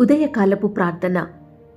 ఉదయకాలపు ప్రార్థన.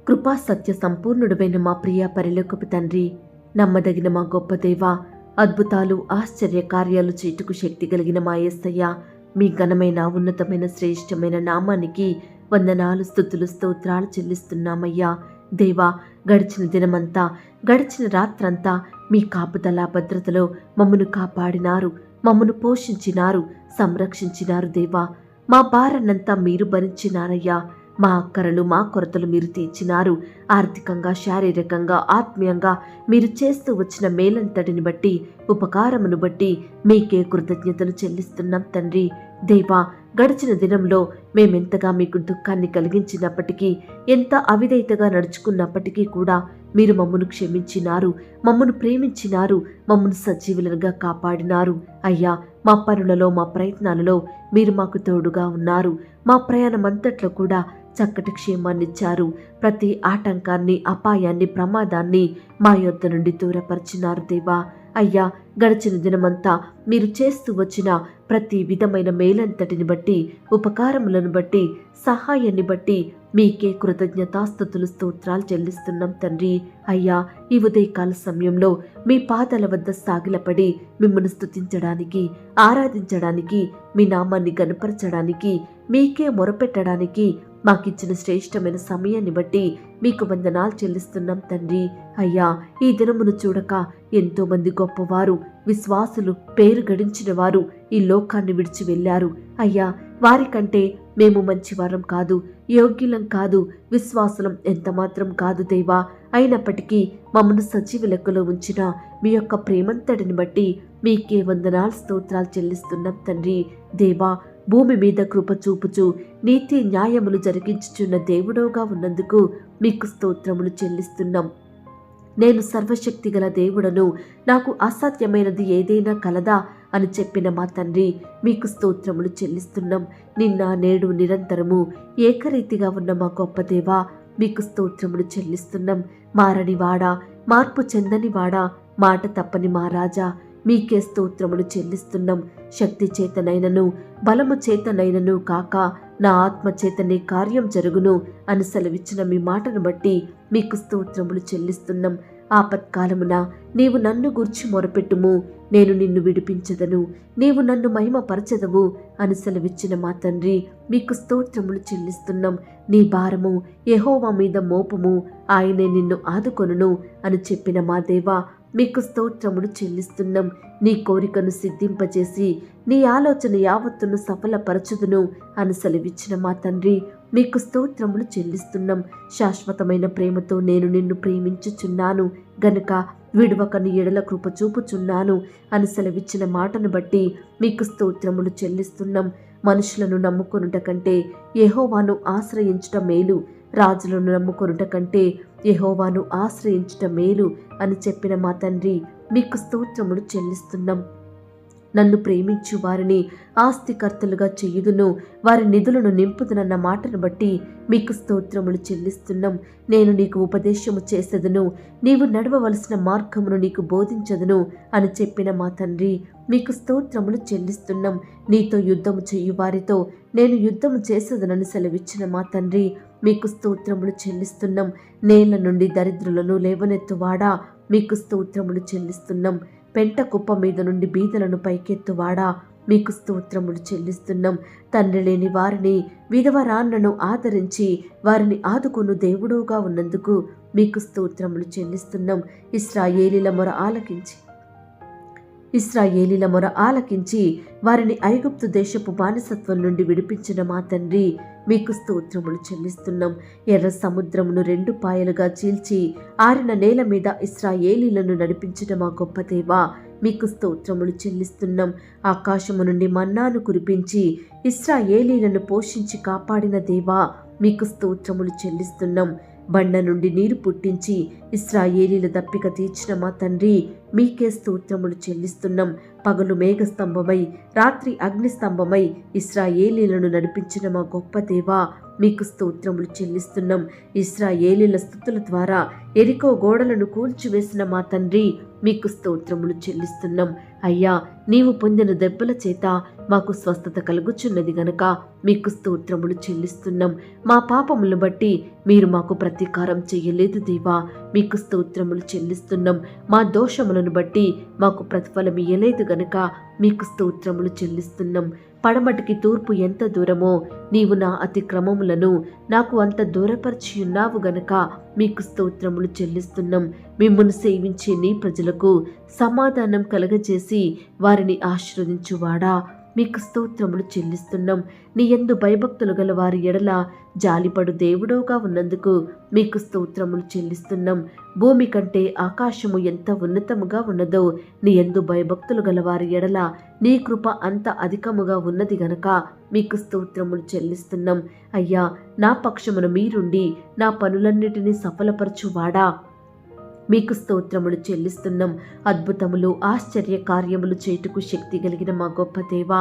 కృపా సత్య సంపూర్ణుడువైన మా ప్రియ పరిలోకపు తండ్రి నమ్మదగిన మా గొప్ప దేవ అద్భుతాలు ఆశ్చర్య కార్యాలు చేటుకు శక్తి కలిగిన మా ఏసయ్య మీ ఘనమైన ఉన్నతమైన శ్రేష్టమైన నామానికి వందనాలు స్థుతులు స్తోత్రాలు చెల్లిస్తున్నామయ్యా. దేవా గడిచిన దినమంతా గడిచిన రాత్రంతా మీ కాపుదల భద్రతలో మమ్మను కాపాడినారు మమ్మను పోషించినారు సంరక్షించినారు దేవా. మా భారనంతా మీరు భరించినారయ్యా. మా అక్కరలు మా కొరతలు మీరు తీర్చినారు. ఆర్థికంగా శారీరకంగా ఆత్మీయంగా మీరు చేస్తూ వచ్చిన మేలంతటిని బట్టి ఉపకారమును బట్టి మీకే కృతజ్ఞతలు చెల్లిస్తున్నాం తండ్రి. దేవా గడిచిన దినంలో మేమెంతగా మీకు దుఃఖాన్ని కలిగించినప్పటికీ ఎంత అవిధేయతగా నడుచుకున్నప్పటికీ కూడా మీరు మమ్మను క్షమించినారు మమ్మను ప్రేమించినారు మమ్మను సజీవులుగా కాపాడినారు. అయ్యా మా పనులలో మా ప్రయత్నాలలో మీరు మాకు తోడుగా ఉన్నారు. మా ప్రయాణం అంతట్లో కూడా చక్కటి క్షేమాన్నిచ్చారు ప్రతి ఆటంకాన్ని అపాయాన్ని ప్రమాదాన్ని మా యొద్ద నుండి దూరపరిచినారు దేవా. అయ్యా గడిచిన దినమంతా మీరు చేస్తూ వచ్చిన ప్రతి విధమైన మేలంతటిని బట్టి ఉపకారములను బట్టి సహాయాన్ని బట్టి మీకే కృతజ్ఞతాస్థుతులు స్తోత్రాలు చెల్లిస్తున్నాం తండ్రి. అయ్యా ఈ ఉదయకాల సమయంలో మీ పాదాల వద్ద సాగిలపడి మిమ్మల్ని స్తుతించడానికి ఆరాధించడానికి మీ నామాన్ని గనపరచడానికి మీకే మొరపెట్టడానికి మాకిచ్చిన శ్రేష్టమైన సమయాన్ని బట్టి మీకు వందనాలు చెల్లిస్తున్నాం తండ్రి. అయ్యా ఈ దినమును చూడక ఎంతో మంది గొప్పవారు విశ్వాసులు పేరు గడించిన వారు ఈ లోకాన్ని విడిచి వెళ్ళారు. అయ్యా వారికంటే మేము మంచివారం కాదు యోగ్యులం కాదు విశ్వాసులం ఎంతమాత్రం కాదు దేవా. అయినప్పటికీ మమ్మను సజీవ లెక్కలో ఉంచిన మీ యొక్క ప్రేమంతటిని బట్టి మీకే వందనాలు స్తోత్రాలు చెల్లిస్తున్నాం తండ్రి. దేవా భూమి మీద కృప చూపుచు నీతి న్యాయములు జరిగించుచున్న దేవుడోగా ఉన్నందుకు మీకు స్తోత్రములు చెల్లిస్తున్నాం. నేను సర్వశక్తి గల దేవుడను నాకు అసాధ్యమైనది ఏదైనా కలదా అని చెప్పిన మా తండ్రి మీకు స్తోత్రములు చెల్లిస్తున్నాం. నిన్న నేడు నిరంతరము ఏకరీతిగా ఉన్న మా గొప్ప దేవా మీకు స్తోత్రములు చెల్లిస్తున్నాం. మారనివాడా మార్పు చెందనివాడా మాట తప్పని మా రాజా మీకే స్తోత్రములు చెల్లిస్తున్నాం. శక్తి చేతనైనను బలము చేతనైనను కాక నా ఆత్మ చేతనే కార్యం జరుగును అని సెలవిచ్చిన మీ మాటను బట్టి మీకు స్తోత్రములు చెల్లిస్తున్నాం. ఆపత్కాలమున నీవు నన్ను గుర్చి మొరపెట్టుము నేను నిన్ను విడిపించదను నీవు నన్ను మహిమపరచదవు అని సెలవిచ్చిన మా తండ్రి మీకు స్తోత్రములు చెల్లిస్తున్నాం. నీ భారము ఎహోవా మీద మోపము ఆయనే నిన్ను ఆదుకొనును అని చెప్పిన మా దేవా మీకు స్తోత్రమును చెల్లిస్తున్నాం. నీ కోరికను సిద్ధింపచేసి నీ ఆలోచన యావత్తును సఫలపరచుదును అని సెలవిచ్చిన మా తండ్రి మీకు స్తోత్రములు చెల్లిస్తున్నాం. శాశ్వతమైన ప్రేమతో నేను నిన్ను ప్రేమించుచున్నాను. గనుక విడవకను ఎడల కృప చూపుచున్నాను అని సెలవిచ్చిన మాటను బట్టి మీకు స్తోత్రములు చెల్లిస్తున్నాం. మనుషులను నమ్ముకొనుట కంటే యహోవాను ఆశ్రయించుట మేలు. రాజులను నమ్ముకొనుట కంటే యహోవాను ఆశ్రయించట మేలు అని చెప్పిన మా తండ్రి మీకు స్తోత్రములు చెల్లిస్తున్నాం. నన్ను ప్రేమించు వారిని ఆస్తికర్తలుగా చేయుదును వారి నిధులను నింపుదునన్న మాటను బట్టి మీకు స్తోత్రములు చెల్లిస్తున్నాం. నేను నీకు ఉపదేశము చేసేదను నీవు నడవవలసిన మార్గమును నీకు బోధించదును అని చెప్పిన మా తండ్రి మీకు స్తోత్రములు చెల్లిస్తున్నాం. నీతో యుద్ధము చేయు వారితో నేను యుద్ధము చేసేదనని సెలవిచ్చిన మా తండ్రి మీకు స్తోత్రములు చెల్లిస్తున్నాం. నేల నుండి దరిద్రులను లేవనెత్తువాడా? మీకు స్తోత్రములు చెల్లిస్తున్నాం. పెంట కుప్ప మీద నుండి బీదలను పైకెత్తువాడా? మీకు స్తోత్రములు చెల్లిస్తున్నాం. తండ్రి లేని వారిని విధవరాన్నను ఆదరించి వారిని ఆదుకొను దేవుడుగా ఉన్నందుకు మీకు స్తోత్రములు చెల్లిస్తున్నాం. ఇస్రాయేలీల మొర ఆలకించి. ఇస్రాయేలీల మొర ఆలకించి వారిని ఐగుప్తు దేశపు బానిసత్వం నుండి విడిపించిన మా తండ్రి? మీకు స్తోత్రములు చెల్లిస్తున్నాం. ఎర్ర సముద్రమును రెండు పాయలుగా చీల్చి ఆరిన నేల మీద ఇస్రాయేలీలను నడిపించిన మా గొప్ప దేవా. మీకు స్తోత్రములు చెల్లిస్తున్నాం. ఆకాశము నుండి మన్నాను కురిపించి ఇస్రాయేలీలను పోషించి కాపాడిన దేవా. మీకు స్తోత్రములు చెల్లిస్తున్నాం. బండ నుండి నీరు పుట్టించి ఇస్రాయేలీల దప్పిక తీర్చిన మా తండ్రి? మీకే స్తోత్రములు చెల్లిస్తున్నాం. పగలు మేఘస్తంభమై రాత్రి అగ్నిస్తంభమై ఇస్రాయేలీలను నడిపించిన మా గొప్ప దేవా మీకు స్తోత్రములు చెల్లిస్తున్నాం. ఇస్రాయేలీల స్థుతుల ద్వారా ఎరికో గోడలను కూల్చివేసిన మా తండ్రి మీకు స్తోత్రములు చెల్లిస్తున్నాం. అయ్యా నీవు పొందిన దెబ్బల చేత మాకు స్వస్థత కలుగుచున్నది గనక మీకు స్తోత్రములు చెల్లిస్తున్నాం. మా పాపములు బట్టి మీరు మాకు ప్రతీకారం చేయలేదు దేవా మీకు స్తోత్రములు చెల్లిస్తున్నాం. మా దోషములను బట్టి మాకు ప్రతిఫలం ఇయ్యలేదు గనక మీకు స్తోత్రములు చెల్లిస్తున్నాం. పడమటికి తూర్పు ఎంత దూరమో నీవు నా అతిక్రమములను నాకు అంత దూరపరిచి ఉన్నావు గనక మీకు స్తోత్రములు చెల్లిస్తున్నాం. మిమ్మల్ని సేవించే నీ ప్రజలకు సమాధానం కలగజేసి వారిని ఆశీర్వదించువాడా? మీకు స్తోత్రములు చెల్లిస్తున్నాం. నీ ఎందు భయభక్తులు గల వారి ఎడల జాలిపడు దేవుడోగా ఉన్నందుకు మీకు స్తోత్రములు చెల్లిస్తున్నాం. భూమి కంటే ఆకాశము ఎంత ఉన్నతముగా ఉన్నదో నీ ఎందు భయభక్తులు గల వారి ఎడల నీ కృప అంత అధికముగా ఉన్నది గనక మీకు స్తోత్రములు చెల్లిస్తున్నాం. అయ్యా నా పక్షమును మీరుండి నా పనులన్నిటినీ సఫలపరచువాడా? మీకు స్తోత్రములు చెల్లిస్తున్నాం. అద్భుతములు ఆశ్చర్య కార్యములు చేటుకు శక్తి కలిగిన మా గొప్ప దేవ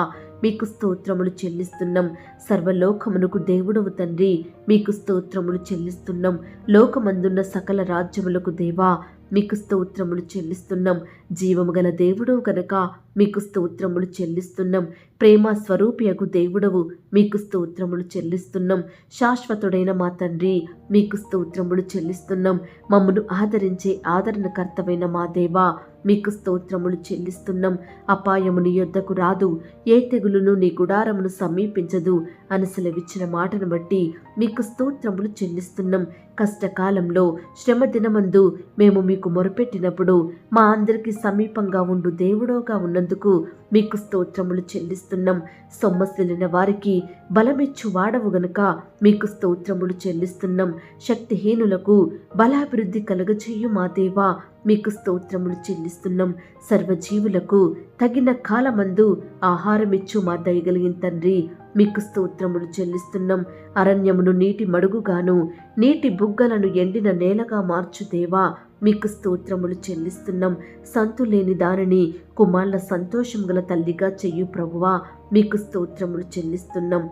మీకు స్తోత్రములు చెల్లిస్తున్నాం. సర్వలోకమునకు దేవుడవు తండ్రి మీకు స్తోత్రములు చెల్లిస్తున్నాం. లోకమందున్న సకల రాజ్యములకు దేవా మీకు స్తోత్రములు చెల్లిస్తున్నాం. జీవము గల దేవుడు కనుక మీకు స్తోత్రములు చెల్లిస్తున్నాం. ప్రేమ స్వరూపియకు దేవుడవు మీకు స్తోత్రములు చెల్లిస్తున్నాం. శాశ్వతుడైన మా తండ్రి మీకు స్తోత్రములు చెల్లిస్తున్నాం. మమ్మను ఆదరించే ఆదరణకర్తమైన మా దేవా మీకు స్తోత్రములు చెల్లిస్తున్నాం. అపాయము నీ యొద్దకు రాదు. ఏ తెగులును నీ గుడారమును సమీపించదు అని సెలవిచ్చిన మాటను బట్టి మీకు స్తోత్రములు చెల్లిస్తున్నాం. కష్టకాలంలో శ్రమ దినమందు మేము మీకు మొరపెట్టినప్పుడు మా అందరికీ సమీపంగా ఉండు దేవుడోగా ఉన్నందుకు మీకు స్తోత్రములు చెల్లిస్తున్నాం. సొమ్మసిలిన వారికి బలమిచ్చు వాడవు గనుక మీకు స్తోత్రములు చెల్లిస్తున్నాం. శక్తిహీనులకు బలాభివృద్ధి కలగచేయు మా దేవా? మీకు స్తోత్రములు చెల్లిస్తున్నాం. సర్వజీవులకు తగిన కాలమందు ఆహారమిచ్చు మా దయగలిగిన తండ్రి మీకు స్తోత్రములు చెల్లిస్తున్నాం. అరణ్యమును నీటి మడుగుగాను నీటి బుగ్గలను ఎండిన నేలగా మార్చు దేవా మీకు స్తోత్రములు చెల్లిస్తున్నాం. సంతు లేని దానిని కుమార్ల సంతోషం గల తల్లిగా చెయ్యు ప్రభువా మీకు స్తోత్రములు చెల్లిస్తున్నాం.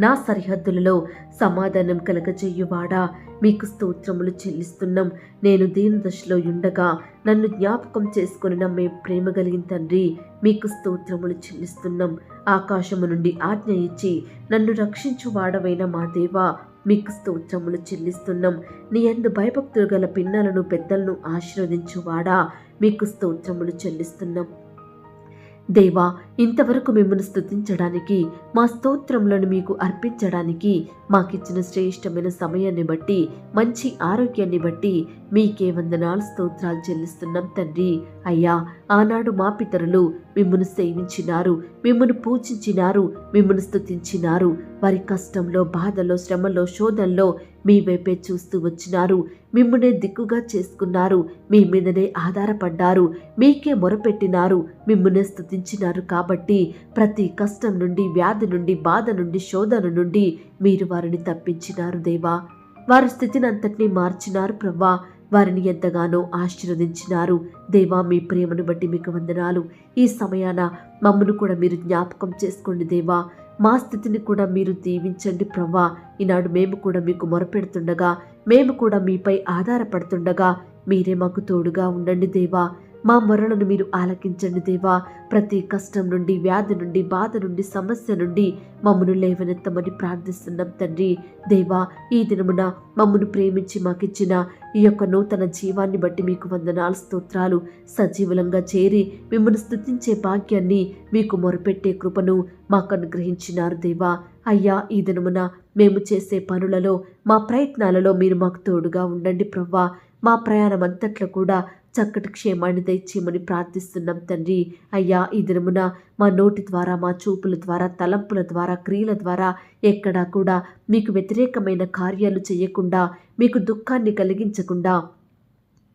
నా సరిహద్దులలో సమాధానం కలగజేయువాడా? మీకు స్తోత్రములు చెల్లిస్తున్నాం. నేను దీని దశలో ఉండగా నన్ను జ్ఞాపకం చేసుకుని నమ్మే ప్రేమ కలిగిన తండ్రి మీకు స్తోత్రములు చెల్లిస్తున్నాం. ఆకాశము నుండి ఆజ్ఞ ఇచ్చి నన్ను రక్షించు వాడవైన మా దేవా మీకు స్తోత్రములు చెల్లిస్తున్నాం. నీ ఎందు భయభక్తులు గల పిన్నలను పెద్దలను ఆశీర్వదించువాడా? మీకు స్తోత్రములు చెల్లిస్తున్నాం. దేవా ఇంతవరకు మిమ్మల్ని స్థుతించడానికి మా స్తోత్రములను మీకు అర్పించడానికి మాకిచ్చిన శ్రేష్టమైన సమయాన్ని బట్టి మంచి ఆరోగ్యాన్ని బట్టి మీకే వందనాలు స్తోత్రాలు చెల్లిస్తున్నాం తండ్రి. అయ్యా ఆనాడు మా పితరులు మిమ్మల్ని సేవించినారు మిమ్మల్ని పూజించినారు మిమ్మల్ని స్థుతించినారు వారి కష్టంలో బాధలో శ్రమలో శోధంలో మీ వైపే చూస్తూ వచ్చినారు. మిమ్మల్నే దిక్కుగా చేసుకున్నారు మీ మీదనే ఆధారపడ్డారు మీకే మొరపెట్టినారు మిమ్మల్నే స్థుతించినారు కాబట్టి కాబట్టి ప్రతి కష్టం నుండి వ్యాధి నుండి బాధ నుండి శోధన నుండి మీరు వారిని తప్పించినారు దేవా. వారి స్థితిని అంతటినీ మార్చినారు ప్రవ్వా. వారిని ఎంతగానో ఆశీర్వదించినారు. దేవా మీ ప్రేమను బట్టి మీకు వందనాలు. ఈ సమయాన మమ్మను కూడా మీరు జ్ఞాపకం చేసుకోండి దేవా. మా స్థితిని కూడా మీరు దీవించండి ప్రవ్వా. ఈనాడు మేము కూడా మీకు మొరపెడుతుండగా మేము కూడా మీపై ఆధారపడుతుండగా మీరే మాకు తోడుగా ఉండండి దేవా. మా మొరలను మీరు ఆలకించండి దేవా. ప్రతి కష్టం నుండి వ్యాధి నుండి బాధ నుండి సమస్య నుండి మమ్మను లేవనెత్తమని ప్రార్థిస్తున్నాం తండ్రి. దేవా ఈ దినమున మమ్మను ప్రేమించి మాకిచ్చిన ఈ యొక్క నూతన జీవాన్ని బట్టి మీకు వందనాలు స్తోత్రాలు. సజీవులంగా చేరి మిమ్మల్ని స్తుతించే భాగ్యాన్ని మీకు మొరపెట్టే కృపను మాకు అనుగ్రహించినారు దేవా. అయ్యా ఈ దినమున మేము చేసే పనులలో మా ప్రయత్నాలలో మీరు మాకు తోడుగా ఉండండి ప్రవ్వా. మా ప్రయాణం అంతట్లో కూడా చక్కటి క్షేమాన్ని దయచేయమని ప్రార్థిస్తున్నాం తండ్రి. అయ్యా ఈ దినమున మా నోటి ద్వారా మా చూపుల ద్వారా తలంపుల ద్వారా క్రియల ద్వారా ఎక్కడా కూడా మీకు వ్యతిరేకమైన కార్యాలు చేయకుండా మీకు దుఃఖాన్ని కలిగించకుండా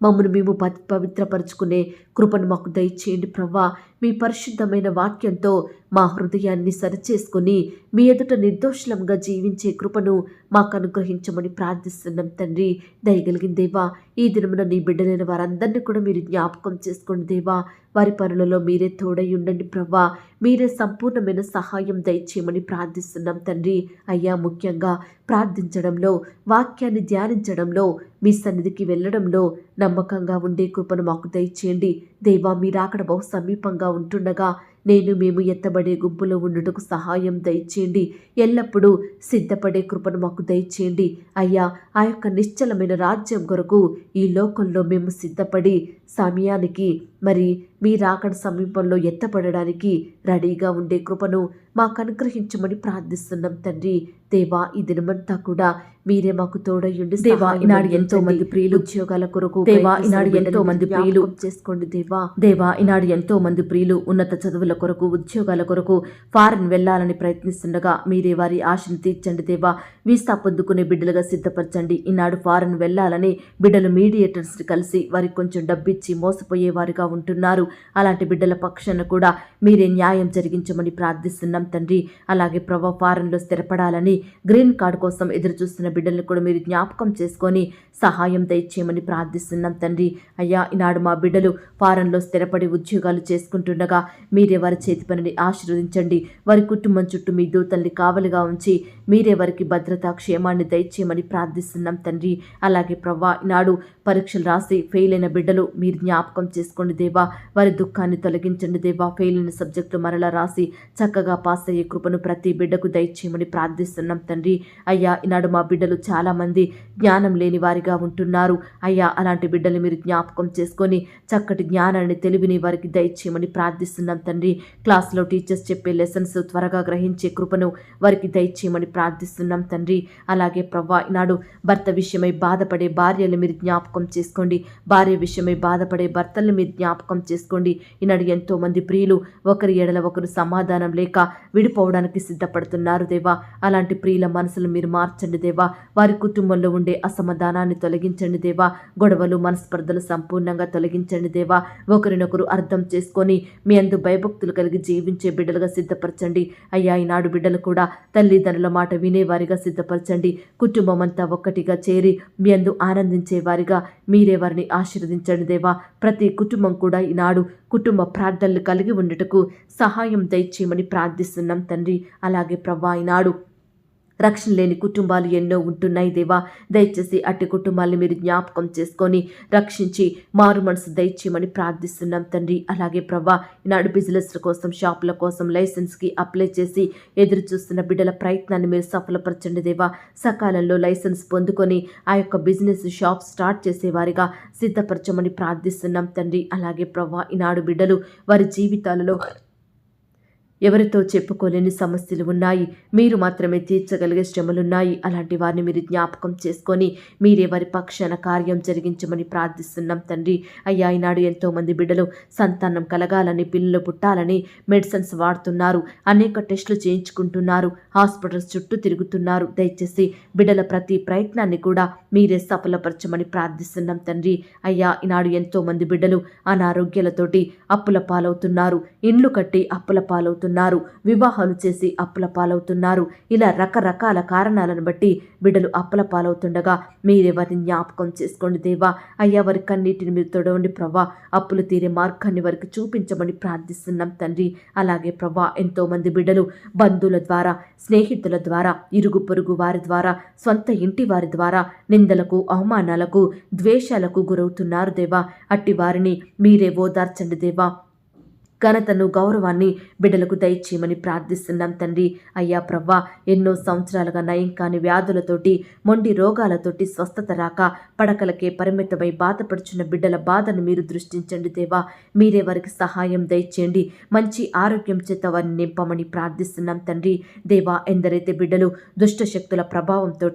మమ్మను మేము ప పవిత్రపరుచుకునే కృపను మాకు దయచేయండి ప్రవ్వా. మీ పరిశుద్ధమైన వాక్యంతో మా హృదయాన్ని సరిచేసుకొని మీ ఎదుట నిర్దోషులంగా జీవించే కృపను మాకు అనుగ్రహించమని ప్రార్థిస్తున్నాం తండ్రి. దయగలిగిన దేవా ఈ దినమున నీ బిడ్డలైన వారందరినీ కూడా మీరు జ్ఞాపకం చేసుకోండి దేవా. వారి పనులలో మీరే తోడై ఉండండి ప్రవ్వా. మీరే సంపూర్ణమైన సహాయం దయచేయమని ప్రార్థిస్తున్నాం తండ్రి. అయ్యా ముఖ్యంగా ప్రార్థించడంలో వాక్యాన్ని ధ్యానించడంలో మీ సన్నిధికి వెళ్ళడంలో నమ్మకంగా ఉండే కృపను మాకు దయచేయండి. దేవా మీరు అక్కడ బహు సమీపంగా ఉంటుండగా నేను మేము ఎత్తబడే గుంపులో ఉండుటకు సహాయం దయచేయండి. ఎల్లప్పుడూ సిద్ధపడే కృపను మాకు దయచేయండి. అయ్యా ఆ యొక్క నిశ్చలమైన రాజ్యం కొరకు ఈ లోకంలో మేము సిద్ధపడి సమయానికి మరి మీ రాకడ సమీపంలో ఎత్తపడడానికి రెడీగా ఉండే కృపను మాకు అనుగ్రహించమని ప్రార్థిస్తున్నాం తండ్రి. దేవా ఈ దినమంతా కూడా మీరే మాకు తోడయ్యుండి దేవా, ఈనాడు ఎంతో మంది ప్రియులు ఉద్యోగాల కొరకు దేవా, ఈనాడు ఎంతో మంది ప్రియులు చేసుకోండి దేవా. దేవా ఈనాడు ఎంతో మంది ప్రియులు ఉన్నత చదువుల కొరకు ఉద్యోగాల కొరకు ఫారెన్ వెళ్ళాలని ప్రయత్నిస్తుండగా మీరే వారి ఆశను తీర్చండి దేవా. వీసా పొందుకునే బిడ్డలుగా సిద్ధపరచండి. ఈనాడు ఫారెన్ వెళ్ళాలని బిడ్డలు మీడియేటర్స్ని కలిసి వారికి కొంచెం డబ్బిచ్చి మోసపోయేవారుగా ఉంటున్నారు. అలాంటి బిడ్డల పక్షాన కూడా మీరే న్యాయం జరిగించమని ప్రార్థిస్తున్నాం తండ్రి. అలాగే ప్రభా ఫారెన్లో స్థిరపడాలని గ్రీన్ కార్డు కోసం ఎదురుచూస్తున్న బిడ్డలను కూడా మీరు జ్ఞాపకం చేసుకొని సహాయం దయచేయమని ప్రార్థిస్తున్నాం తండ్రి. అయ్యా ఈనాడు మా బిడ్డలు ఫారెన్లో స్థిరపడి ఉద్యోగాలు చేసుకుంటుండగా మీరే వారి చేతి పనిని ఆశీర్వదించండి. వారి కుటుంబం చుట్టూ మీ దూతల్ని కావలిగా ఉంచి మీరే వారికి భద్రత క్షేమాన్ని దయచేయమని ప్రార్థిస్తున్నాం తండ్రి. అలాగే ప్రవ్వా ఈనాడు పరీక్షలు రాసి ఫెయిల్ అయిన బిడ్డలు మీరు జ్ఞాపకం చేసుకోండి దేవా. వారి దుఃఖాన్ని తొలగించండి దేవా. ఫెయిల్ అయిన సబ్జెక్టులు మరలా రాసి చక్కగా పాస్ అయ్యే కృపను ప్రతి బిడ్డకు దయచేయమని ప్రార్థిస్తున్నాం తండ్రి. అయ్యా ఈనాడు మా బిడ్డలు చాలామంది జ్ఞానం లేని వారిగా ఉంటున్నారు. అయ్యా అలాంటి బిడ్డలు మీరు జ్ఞాపకం చేసుకొని చక్కటి జ్ఞానాన్ని తెలివిని వారికి దయచేయమని ప్రార్థిస్తున్నాం తండ్రి. క్లాస్లో టీచర్స్ చెప్పే లెసన్స్ త్వరగా గ్రహించే కృపను వారికి దయచేయమని ప్రార్థిస్తున్నాం తండ్రి. అలాగే ప్రవ్వా ఈనాడు భర్త విషయమై బాధపడే భార్యలు మీరు జ్ఞాపకం చేసుకోండి. భార్య విషయమై బాధపడే భర్తలను మీరు జ్ఞాపకం చేసుకోండి. ఈనాడు ఎంతోమంది ప్రియులు ఒకరి ఎడల ఒకరు సమాధానం లేక విడిపోవడానికి సిద్ధపడుతున్నారు దేవా. అలాంటి ప్రియుల మనసులు మీరు మార్చండి దేవా. వారి కుటుంబంలో ఉండే అసమాధానాన్ని తొలగించండి దేవా. గొడవలు మనస్పర్ధలు సంపూర్ణంగా తొలగించండి దేవా. ఒకరినొకరు అర్థం చేసుకొని మీ అందు భయభక్తులు కలిగి జీవించే బిడ్డలుగా సిద్ధపరచండి. అయ్యా ఈనాడు బిడ్డలు కూడా తల్లిదండ్రుల మాట వినేవారిగా సిద్ధపరచండి. కుటుంబం అంతా ఒక్కటిగా చేరి మీ అందు ఆనందించే వారిగా మీరే వారిని ఆశీర్వదించండి దేవా. ప్రతి కుటుంబం కూడా ఈనాడు కుటుంబ ప్రార్థనలు కలిగి ఉండటకు సహాయం దయచేయమని ప్రార్థిస్తున్నాం తండ్రి. అలాగే ప్రవ్వా ఈనాడు రక్షణ లేని కుటుంబాలు ఎన్నో ఉంటున్నాయి దేవా. దయచేసి అట్టి కుటుంబాలను మీరు జ్ఞాపకం చేసుకొని రక్షించి మారు మనసు దయచేయమని ప్రార్థిస్తున్నాం తండ్రి. అలాగే ప్రభా ఈనాడు బిజినెస్ల కోసం షాపుల కోసం లైసెన్స్కి అప్లై చేసి ఎదురు చూస్తున్న బిడ్డల ప్రయత్నాన్ని మీరు సఫలపరచండి దేవా. సకాలంలో లైసెన్స్ పొందుకొని ఆ యొక్క బిజినెస్ షాప్ స్టార్ట్ చేసేవారిగా సిద్ధపరచమని ప్రార్థిస్తున్నాం తండ్రి. అలాగే ప్రభా ఈనాడు బిడ్డలు వారి జీవితాలలో ఎవరితో చెప్పుకోలేని సమస్యలు ఉన్నాయి. మీరు మాత్రమే తీర్చగలిగే శ్రమలున్నాయి. అలాంటి వారిని మీరు జ్ఞాపకం చేసుకొని మీరే వారి పక్షాన కార్యం జరిగించమని ప్రార్థిస్తున్నాం తండ్రి. అయ్యా ఈనాడు ఎంతోమంది బిడ్డలు సంతానం కలగాలని పిల్లలు పుట్టాలని మెడిసిన్స్ వాడుతున్నారు. అనేక టెస్టులు చేయించుకుంటున్నారు. హాస్పిటల్స్ చుట్టూ తిరుగుతున్నారు. దయచేసి బిడ్డల ప్రతి ప్రయత్నాన్ని కూడా మీరే సఫలపరచమని ప్రార్థిస్తున్నాం తండ్రి. అయ్యా ఈనాడు ఎంతోమంది బిడ్డలు అనారోగ్యాలతోటి అప్పుల పాలవుతున్నారు. ఇండ్లు కట్టి అప్పుల పాలవుతున్నారు. వివాహాలు చేసి అప్పుల పాలవుతున్నారు. ఇలా రకరకాల కారణాలను బట్టి బిడ్డలు అప్పుల పాలవుతుండగా మీరెవరిని జ్ఞాపకం చేసుకోండి దేవా. అయ్యా వారి కన్నీటిని మీరు తొడవండి ప్రభా అప్పులు తీరే మార్గాన్ని వారికి చూపించమని ప్రార్థిస్తున్నాం తండ్రి. అలాగే ప్రవ్వా ఎంతోమంది బిడ్డలు బంధువుల ద్వారా స్నేహితుల ద్వారా ఇరుగు పొరుగు వారి ద్వారా సొంత ఇంటి వారి ద్వారా నిందలకు అవమానాలకు ద్వేషాలకు గురవుతున్నారు దేవా. అట్టి వారిని మీరే ఓదార్చండి దేవా. ఘనతను గౌరవాన్ని బిడ్డలకు దయచేయమని ప్రార్థిస్తున్నాం తండ్రి. అయ్యా ప్రవ్వా ఎన్నో సంవత్సరాలుగా నయం కాని వ్యాధులతోటి మొండి రోగాలతోటి స్వస్థత రాక పడకలకే పరిమితమై బాధపడుచున్న బిడ్డల బాధను మీరు దృష్టించండి దేవా. మీరే వారికి సహాయం దయచేయండి. మంచి ఆరోగ్యం చేత వారిని నింపమని ప్రార్థిస్తున్నాం తండ్రి. దేవా ఎందరైతే బిడ్డలు దుష్ట శక్తుల ప్రభావంతో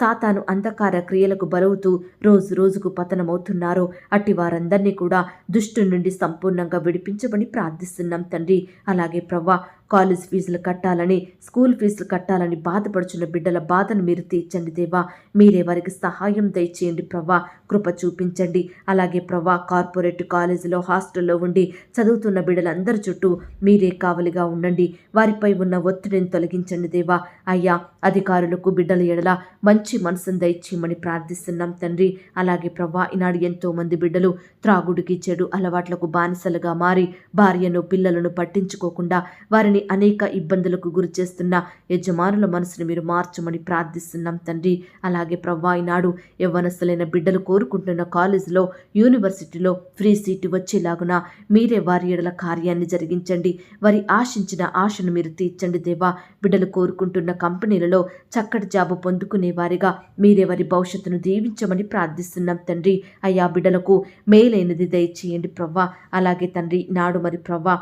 సాతాను అంధకార క్రియలకు బలవుతూ రోజు రోజుకు పతనమవుతున్నారో అట్టి వారందరినీ కూడా దుష్టు నుండి సంపూర్ణంగా విడిపించమని ప్రార్థిస్తున్నాం తండ్రి. అలాగే ప్రవ్వా కాలేజ్ ఫీజులు కట్టాలని స్కూల్ ఫీజులు కట్టాలని బాధపడుచున్న బిడ్డల బాధను మీరు తీర్చండి దేవా. మీరే వారికి సహాయం దయచేయండి ప్రభా కృప చూపించండి. అలాగే ప్రభా కార్పొరేట్ కాలేజీలో హాస్టల్లో ఉండి చదువుతున్న బిడ్డలందరి చుట్టూ మీరే కావలిగా ఉండండి. వారిపై ఉన్న ఒత్తిడిని తొలగించండి దేవా. అయ్యా అధికారులకు బిడ్డల ఎడల మంచి మనసును దయచేయమని ప్రార్థిస్తున్నాం తండ్రి. అలాగే ప్రభా ఈనాడు ఎంతో మంది బిడ్డలు త్రాగుడికి చెడు అలవాట్లకు బానిసలుగా మారి భార్యను పిల్లలను పట్టించుకోకుండా వారిని అనేక ఇబ్బందులకు గురి చేస్తున్న యజమానుల మనసును మీరు మార్చమని ప్రార్థిస్తున్నాం తండ్రి. అలాగే ప్రవ్వా ఈనాడు యవ్వనస్తులైన బిడ్డలు కోరుకుంటున్న కాలేజీలో యూనివర్సిటీలో ఫ్రీ సీటు వచ్చేలాగున మీరే వారి ఎడల కార్యాన్ని జరిగించండి. వారి ఆశించిన ఆశను మీరు తీర్చండి దేవా. బిడ్డలు కోరుకుంటున్న కంపెనీలలో చక్కటి జాబు పొందుకునే వారిగా మీరే వారి భవిష్యత్తును దీవించమని ప్రార్థిస్తున్నాం తండ్రి. అయ్యా బిడ్డలకు మేలైనది దయచేయండి ప్రవ్వా. అలాగే తండ్రి నాడు మరి ప్రవ్వా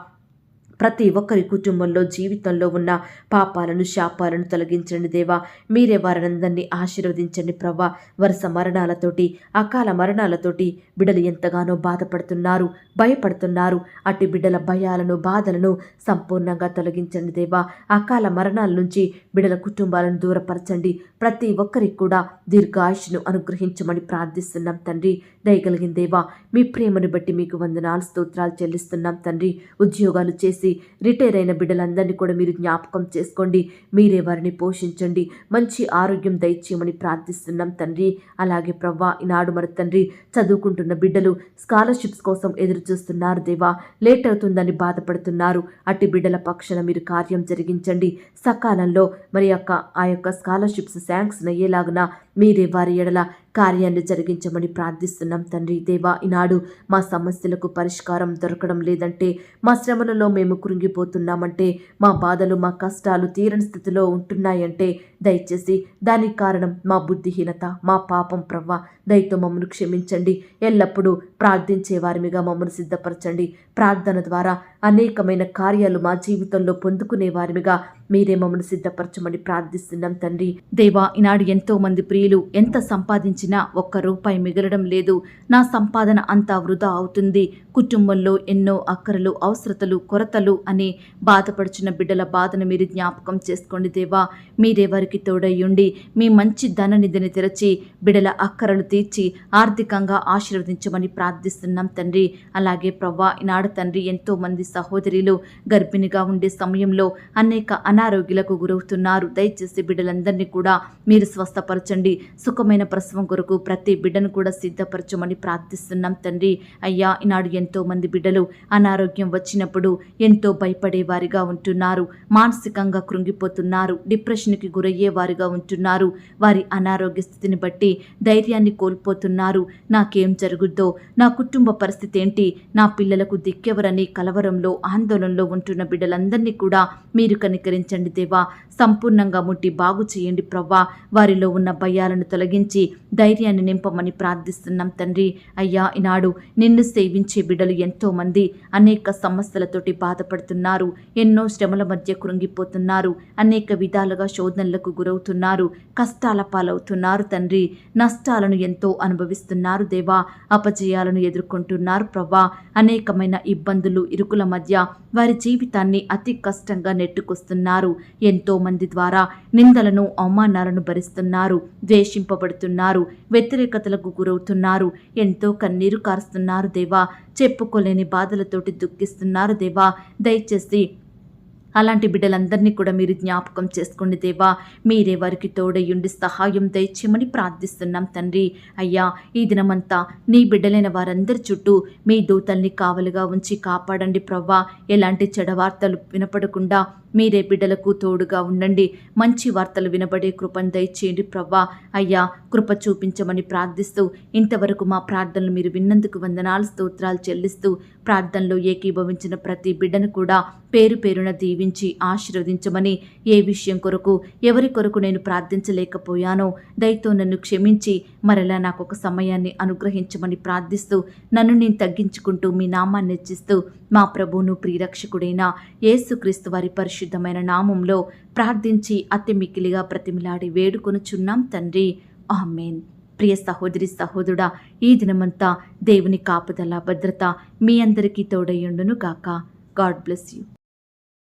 ప్రతి ఒక్కరి కుటుంబంలో జీవితంలో ఉన్న పాపాలను శాపాలను తొలగించండి దేవా. మీరే వారందరినీ ఆశీర్వదించండి ప్రవ్వా. వరుస మరణాలతోటి అకాల మరణాలతోటి బిడ్డలు ఎంతగానో బాధపడుతున్నారు భయపడుతున్నారు. అట్టి బిడ్డల భయాలను బాధలను సంపూర్ణంగా తొలగించండి దేవా. అకాల మరణాల నుంచి బిడల కుటుంబాలను దూరపరచండి. ప్రతి ఒక్కరికి కూడా దీర్ఘాయుషును అనుగ్రహించమని ప్రార్థిస్తున్నాం తండ్రి. దయగలిగిన దేవా మీ ప్రేమను బట్టి మీకు వందనాలు స్తోత్రాలు చెల్లిస్తున్నాం తండ్రి. ఉద్యోగాలు చేసి రిటైర్ అయిన బిడ్డలందరినీ కూడా మీరు జ్ఞాపకం చేసుకోండి. మీరే వారిని పోషించండి. మంచి ఆరోగ్యం దయచేయమని ప్రార్థిస్తున్నాం తండ్రి. అలాగే ప్రవ్వా ఈనాడు మన తండ్రి చదువుకుంటున్న బిడ్డలు స్కాలర్షిప్స్ కోసం ఎదురు చూస్తున్నారు దేవా. లేట్ అవుతుందని బాధపడుతున్నారు. అట్టి బిడ్డల పక్షాన మీరు కార్యం జరిగించండి. సకాలంలో మరి యొక్క ఆ యొక్క స్కాలర్షిప్స్ శాంక్షన్ అయ్యేలాగున మీరే వారి ఎడల కార్యాన్ని జరిగించమని ప్రార్థిస్తున్నాం తండ్రి దేవా. ఈనాడు మా సమస్యలకు పరిష్కారం దొరకడం లేదంటే మా శ్రమలలో మేము కృంగిపోతున్నామంటే మా బాధలు మా కష్టాలు తీరని స్థితిలో ఉంటున్నాయంటే దయచేసి దానికి కారణం మా బుద్ధిహీనత మా పాపం ప్రవ్వ. దయతో మమ్మల్ని క్షమించండి. ఎల్లప్పుడూ ప్రార్థించే వారిగా మమ్మల్ని సిద్ధపరచండి. ప్రార్థన ద్వారా అనేకమైన కార్యాలు మా జీవితంలో పొందుకునే వారిగా మీరే మమ్మల్ని సిద్ధపరచమని ప్రార్థిస్తున్నాం తండ్రి. దేవా ఈనాడు ఎంతో మంది ప్రియులు ఎంత సంపాదించినా ఒక్క రూపాయి మిగలడం లేదు. నా సంపాదన అంతా వృధా అవుతుంది. కుటుంబంలో ఎన్నో అక్కరలు అవసరతలు కొరతలు అని బాధపడుచున్న బిడ్డల బాధను మీరు జ్ఞాపకం చేసుకోండి దేవా. మీరే వారికి తోడయ్యుండి మీ మంచి ధన నిధిని తెరచి బిడల అక్కరలు తీర్చి ఆర్థికంగా ఆశీర్వదించమని ప్రార్థిస్తున్నాం తండ్రి. అలాగే ప్రవ్వా ఈనాడు తండ్రి ఎంతో మంది సహోదరిలో గర్భిణిగా ఉండే సమయంలో అనేక అనారోగ్యాలకు గురవుతున్నారు. దయచేసి బిడ్డలందరినీ కూడా మీరు స్వస్థపరచండి. సుఖమైన ప్రసవం కొరకు ప్రతి బిడ్డను కూడా సిద్ధపరచమని ప్రార్థిస్తున్నాం తండ్రి. అయ్యా ఈనాడు ఎంతో మంది బిడ్డలు అనారోగ్యం వచ్చినప్పుడు ఎంతో భయపడేవారిగా ఉంటున్నారు. మానసికంగా కృంగిపోతున్నారు. డిప్రెషన్కి గురయ్యే వారిగా ఉంటున్నారు. వారి అనారోగ్య స్థితిని బట్టి ధైర్యాన్ని కోల్పోతున్నారు. నాకేం జరుగుద్దో నా కుటుంబ పరిస్థితి ఏంటి నా పిల్లలకు దిక్కెవరని కలవరంలో ఆందోళనలో ఉంటున్న బిడ్డలందరినీ కూడా మీరు కనికరించండి దేవా. సంపూర్ణంగా ముట్టి బాగు చేయండి ప్రవ్వా. వారిలో ఉన్న భయాలను తొలగించి ధైర్యాన్ని నింపమని ప్రార్థిస్తున్నాం తండ్రి. అయ్యా ఈనాడు నిన్ను సేవించే బిడ్డలు ఎంతోమంది అనేక సమస్యలతోటి బాధపడుతున్నారు. ఎన్నో శ్రమల మధ్య కృంగిపోతున్నారు. అనేక విధాలుగా శోధనలకు గురవుతున్నారు. కష్టాల పాలవుతున్నారు తండ్రి. నష్టాలను ఎంతో అనుభవిస్తున్నారు దేవా. అపజయాలను ఎదుర్కొంటున్నారు ప్రభా అనేకమైన ఇబ్బందులు ఇరుకుల మధ్య వారి జీవితాన్ని అతి కష్టంగా నెట్టుకొస్తున్నారు. ఎంతో మంది ద్వారా నిందలను అవమానాలను భరిస్తున్నారు. ద్వేషింపబడుతున్నారు. వ్యతిరేకతలకు గురవుతున్నారు. ఎంతో కన్నీరు కారుస్తున్నారు దేవా. చెప్పుకోలేని బాధలతోటి దుఃఖిస్తున్నారు దేవా. దయచేసి అలాంటి బిడ్డలందరినీ కూడా మీరు జ్ఞాపకం చేసుకోండి దేవా. మీరే వారికి తోడయ్యుండి సహాయం దయచేయమని ప్రార్థిస్తున్నాం తండ్రి. అయ్యా ఈ దినమంతా నీ బిడ్డలైన వారందరి చుట్టూ మీ దూతల్ని కావలుగా ఉంచి కాపాడండి ప్రవ్వా. ఎలాంటి చెడవార్తలు వినపడకుండా మీరే బిడ్డలకు తోడుగా ఉండండి. మంచి వార్తలు వినబడే కృపను దయచేయండి ప్రవ్వా. అయ్యా కృప చూపించమని ప్రార్థిస్తూ ఇంతవరకు మా ప్రార్థనలు మీరు విన్నందుకు వందనాలు స్తోత్రాలు చెల్లిస్తూ ప్రార్థనలో ఏకీభవించిన ప్రతి బిడ్డను కూడా పేరు పేరున దీవించి ఆశీర్వదించమని ఏ విషయం కొరకు ఎవరి కొరకు నేను ప్రార్థించలేకపోయానో దయతో నన్ను క్షమించి మరలా నాకు ఒక సమయాన్ని అనుగ్రహించమని ప్రార్థిస్తూ నన్ను నేను తగ్గించుకుంటూ మీ నామాన్ని హెచ్చిస్తూ మా ప్రభువును ప్రియరక్షకుడైన యేసుక్రీస్తు వారి పరిశుద్ధమైన నామంలో ప్రార్థించి అతి మిక్కిలిగా ప్రతిమిలాడి వేడుకొనుచున్నాం తండ్రి. ఆమెన్. ప్రియ సహోదరి సహోదరుడా ఈ దినమంతా దేవుని కాపుదల భద్రత మీ అందరికీ తోడయ్యుండును గాక గాడ్ బ్లెస్ యూ.